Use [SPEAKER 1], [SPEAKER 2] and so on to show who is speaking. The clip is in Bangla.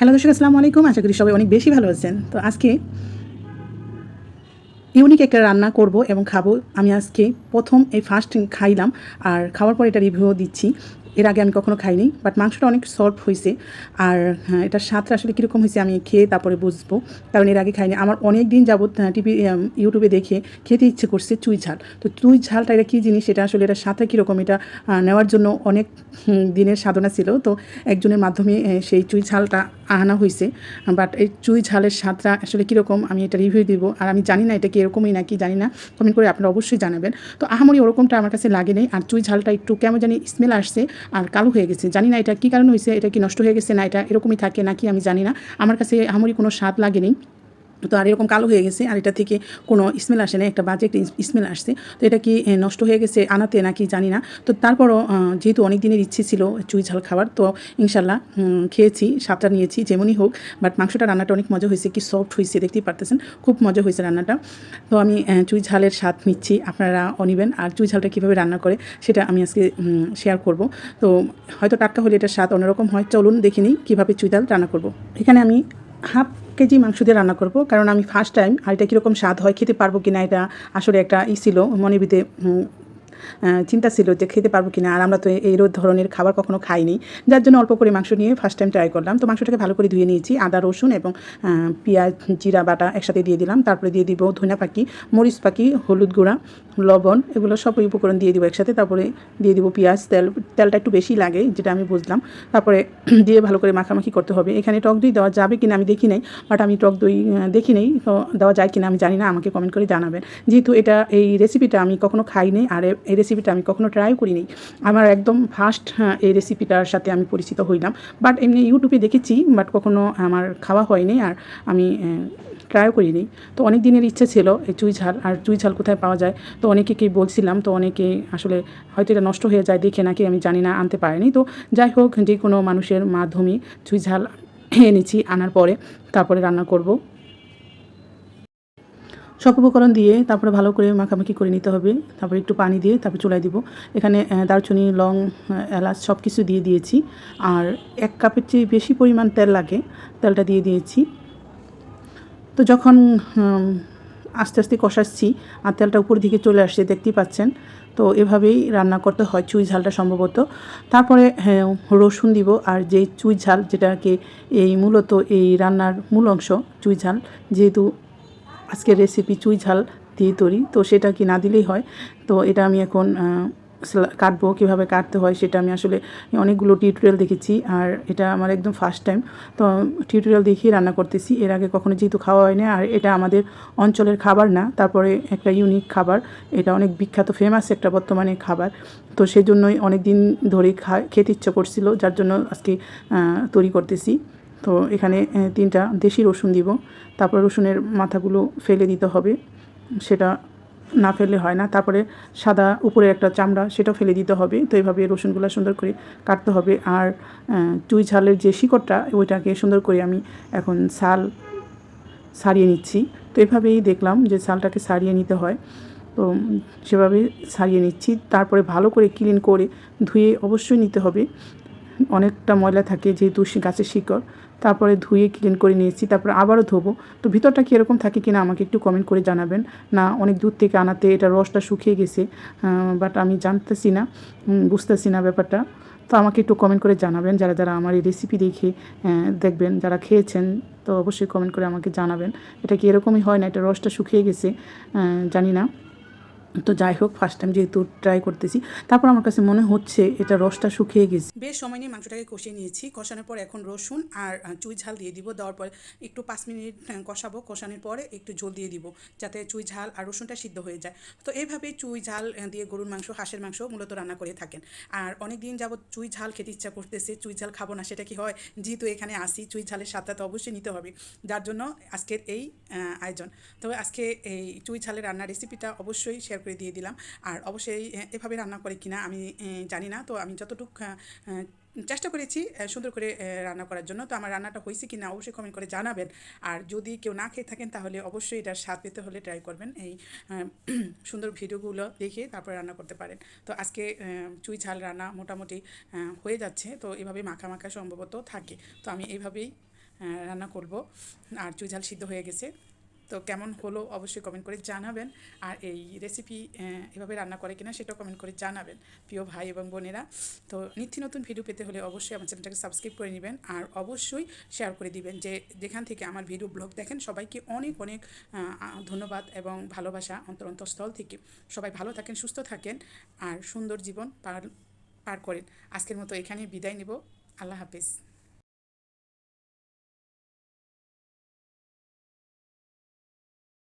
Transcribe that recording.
[SPEAKER 1] হ্যালো দর্শক, আসসালামু আলাইকুম। আশা করি সবাই অনেক বেশি ভালো আছেন। তো আজকে ইউনিক একটা রান্না করব এবং খাব। আমি আজকে প্রথম এই ফার্স্ট খাইলাম আর খাওয়ার পর এটা রিভিউ দিচ্ছি। এর আগে আমি কখনো খাইনি বাট মাংসটা অনেক সফট হয়েছে আর হ্যাঁ, এটার স্বাদটা আসলে কীরকম হয়েছে আমি খেয়ে তারপরে বুঝব কারণ এর আগে খাইনি। আমার অনেক দিন যাবত টিভি ইউটিউবে দেখে খেতে ইচ্ছে করছে চুই ঝাল। তো চুই ঝালটা এটা কী জিনিস? এটা আসলে এটা স্বাদটা কীরকম? এটা নেওয়ার জন্য অনেক দিনের সাধনা ছিল। তো একজনের মাধ্যমে সেই চুই ঝালটা আনা হয়েছে বাট এই চুই ঝালের স্বাদটা আসলে কীরকম আমি এটা রিভিউ দিব। আর আমি জানি না এটা কি এরকমই নাকি জানি না। কমেন্ট করে আপনারা অবশ্যই জানাবেন। তো আহামরি ওরকমটা আমার কাছে লাগে নেই। আর চুই ঝালটা একটু কেমন জানি স্মেল আসছে। আর কালো হয়ে গেছে। জানি না এটা কী কারণ হয়েছে, এটা কি নষ্ট হয়ে গেছে না, এটা এরকমই থাকে নাকি আমি জানি না। আমার কাছে আমারই কোনো স্বাদ লাগেনি। তো আর এরকম কালো হয়ে গেছে, আর এটা থেকে কোনো স্মেল আসে না একটা বাজে একটা স্মেল আসছে। তো এটা কি নষ্ট হয়ে গেছে আনাতে নাকি জানি না। তো তারপরও যেহেতু অনেক দিনের ইচ্ছে ছিল চুই ঝাল খাবার তো ইনশাল্লাহ খেয়েছি, স্বাদটা নিয়েছি, যেমনই হোক। বাট মাংসটা রান্নাটা অনেক মজা হয়েছে, কি সফট হয়েছে, দেখতেই পারতেছেন। খুব মজা হয়েছে রান্নাটা। তো আমি চুই ঝালের স্বাদ নিচ্ছি, আপনারা অনিবেন। আর চুই ঝালটা কীভাবে রান্না করে, সেটা আমি আজকে শেয়ার করব। তো হয়তো টাটকা হলে এটার স্বাদ অন্যরকম হয়, চলুন দেখে নিই কীভাবে চুই ঝাল রান্না করব। এখানে আমি হাফ কেজি মাংস দিয়ে রান্না করব কারণ আমি ফার্স্ট টাইম আর এটা কীরকম স্বাদ হয় খেতে পারব কি না এটা আসলে একটা ই ছিল মনে আহ, চিন্তা ছিল যে খেতে পারব কিনা, আর আমরা তো এই ধরনের খাবার কখনো খাইনি। যার জন্য অল্প করে মাংস নিয়ে ফার্স্ট টাইম ট্রাই করলাম। তো মাংসটাকে ভালো করে ধুয়ে নিয়েছি, আদা, রসুন এবং পেঁয়াজ, জিরা, বাটা একসাথে দিয়ে দিলাম। তারপরে দিয়ে দিব ধনিয়া পাখি মরিচ পাখি হলুদ গুঁড়া, লবণ, এগুলো সব উপকরণ দিয়ে দিব একসাথে। তারপরে দিয়ে দিব পেঁয়াজ, তেল, তেলটা একটু বেশি লাগে যেটা আমি বুঝলাম। তারপরে দিয়ে ভালো করে মাখামাখি করতে হবে। এখানে টক দই দেওয়া যাবে কিনা আমি দেখি নাই বাট আমি টক দই দেখি নেই, তো দেওয়া যায় কিনা আমি জানি না, আমাকে কমেন্ট করে জানাবেন। যেহেতু এটা এই রেসিপিটা আমি কখনো খাইনি, আর এই রেসিপিটা আমি কখনো ট্রাই করিনি। আমার একদম ফার্স্ট এই রেসিপিটার সাথে আমি পরিচিত হইলাম। বাট এমনি ইউটিউবে দেখেছি বাট কখনো আমার খাওয়া হয়নি আর আমি ট্রাইও করিনি। তো অনেক দিনের ইচ্ছে ছিল এই চুই ঝাল, আর চুই ঝাল কোথায় পাওয়া যায়? তো অনেকেকেই বলছিলাম, তো অনেকে আসলে হয়তো এটা নষ্ট হয়ে যায় দেখে নাকি, আমি জানি না, আনতে পারিনি। তো যাই হোক, যে কোনো মানুষের মাধ্যমে চুই ঝাল এনেছি আনার পরে তারপরে রান্না করব। সব উপকরণ দিয়ে তারপরে ভালো করে মাখামাখি করে নিতে হবে। তারপরে একটু পানি দিয়ে তারপর চুলায় দিব। এখানে দারচিনি লং এলাচ সব কিছু দিয়ে দিয়েছি। আর এক কাপের চেয়ে বেশি পরিমাণ তেল লাগে তেলটা দিয়ে দিয়েছি। তো যখন আস্তে আস্তে কষাচ্ছি আর তেলটা উপর দিকে চলে আসছে দেখতেই পাচ্ছেন। তো এভাবেই রান্না করতে হয় চুই ঝালটা সম্ভবত। তারপরে হ্যাঁ, রসুন দিব। আর যেই চুই ঝাল যেটাকে এই মূলত এই রান্নার মূল অংশ চুই ঝাল যেহেতু আজকের রেসিপি চুই ঝাল দিয়ে তৈরি। তো সেটা কি না দিলেই হয়। তো এটা আমি এখন কাটবো। কীভাবে কাটতে হয় সেটা আমি আসলে অনেকগুলো টিউটোরিয়াল দেখেছি। আর এটা আমার একদম ফার্স্ট টাইম তো টিউটোরিয়াল দেখিয়ে রান্না করতেছি। এর আগে কখনো যেহেতু খাওয়া হয় না আর এটা আমাদের অঞ্চলের খাবার না। তারপরে একটা ইউনিক খাবার। এটা অনেক বিখ্যাত ফেমাস একটা বর্তমানে খাবার। তো সেই জন্যই অনেক দিন ধরে খা, খেতে ইচ্ছা করছিল। যার জন্য আজকে তৈরি করতেছি। তো এখানে তিনটা দেশি রসুন দিব। তারপর রসুনের মাথাগুলো ফেলে দিতে হবে। সেটা না ফেললে হয় না। তারপরে সাদা উপরে একটা চামড়া সেটাও ফেলে দিতে হবে। তো এইভাবে রসুনগুলো সুন্দর করে কাটতে হবে। আর চুই ঝালের যে শিকড়টা, ওইটাকে সুন্দর করে আমি এখন ছাল সারিয়ে নিচ্ছি। তো এভাবেই দেখলাম যে ছালটাকে সারিয়ে নিতে হয়। তো সেভাবে সারিয়ে নিচ্ছি। তারপরে ভালো করে ক্লিন করে ধুয়ে অবশ্যই নিতে হবে। অনেকটা ময়লা থাকে যেহেতু গাছের শিকড়। তারপরে ধুয়ে ক্লিন করে নিয়েছি, তারপরে আবারও ধোবো। তো ভিতরটা কীরকম থাকে কিনা আমাকে একটু কমেন্ট করে জানাবেন। না, অনেক দূর থেকে আনাতে এটা রসটা শুকিয়ে গেছে বাট আমি জানতেছি না বুঝতেছি না ব্যাপারটা। তো আমাকে একটু কমেন্ট করে জানাবেন, যারা যারা আমার এই রেসিপি দেখে দেখবেন, যারা খেয়েছেন, তো অবশ্যই কমেন্ট করে আমাকে জানাবেন। এটা কি এরকমই হয় না, এটা রসটা শুকিয়ে গেছে জানি না। তো যাই হোক ফার্স্ট টাইম যেহেতু ট্রাই করতেছি, তারপর আমার কাছে মনে হচ্ছে এটা রসটা শুকিয়ে গেছে। বেশ সময় নিয়ে মাংসটাকে কষিয়ে নিয়েছি। কষানোর পর এখন রসুন আর চুই ঝাল দিয়ে দিব। দেওয়ার পর একটু পাঁচ মিনিট কষাবো। কষানোর পরে একটু ঝোল দিয়ে দিব, যাতে চুই ঝাল আর রসুনটা সিদ্ধ হয়ে যায়। তো এইভাবে চুই ঝাল দিয়ে গরুর মাংস, হাঁসের মাংস মূলত রান্না করে থাকেন। আর অনেক দিন যাবত চুই ঝাল খেতে ইচ্ছা করতেছে, চুই ঝাল খাব না, সেটা কি হয়? যেহেতু এখানে আসি, চুই ঝালের স্বাদটা তো অবশ্যই নিতে হবে। যার জন্য আজকের এই আয়োজন। তবে আজকে এই চুই ঝালের রান্নার রেসিপিটা অবশ্যই শেয়ার করে দিয়ে দিলাম। আর অবশ্যই এভাবে রান্না করে কিনা আমি জানি না। তো আমি যতটুকু চেষ্টা করেছি সুন্দর করে রান্না করার জন্য। তো আমার রান্নাটা হয়েছে কি না অবশ্যই কমেন্ট করে জানাবেন। আর যদি কেউ না খেয়ে থাকেন, তাহলে অবশ্যই এটার স্বাদ পেতে হলে ট্রাই করবেন। এই সুন্দর ভিডিওগুলো দেখে তারপরে রান্না করতে পারেন। তো আজকে চুই ঝাল রান্না মোটামুটি হয়ে যাচ্ছে। তো এভাবে মাখা মাখা সম্ভবত থাকে। তো আমি এইভাবেই রান্না করব। আর চুই ঝাল সিদ্ধ হয়ে গেছে। তো কেমন হলো অবশ্যই কমেন্ট করে জানাবেন। আর এই রেসিপি এভাবে রান্না করে কিনা সেটাও কমেন্ট করে জানাবেন প্রিয় ভাই এবং বোনেরা। তো নিত্য নতুন ভিডিও পেতে হলে অবশ্যই আমার চ্যানেলটাকে সাবস্ক্রাইব করে নেবেন আর অবশ্যই শেয়ার করে দিবেন যে যেখান থেকে আমার ভিডিও ব্লগ দেখেন সবাইকে অনেক অনেক ধন্যবাদ এবং ভালোবাসা অন্তর অন্তঃস্থল থেকে। সবাই ভালো থাকেন, সুস্থ থাকেন আর সুন্দর জীবন পার পার করেন। আজকের মতো এখানেই বিদায় নেব। আল্লাহ হাফেজ।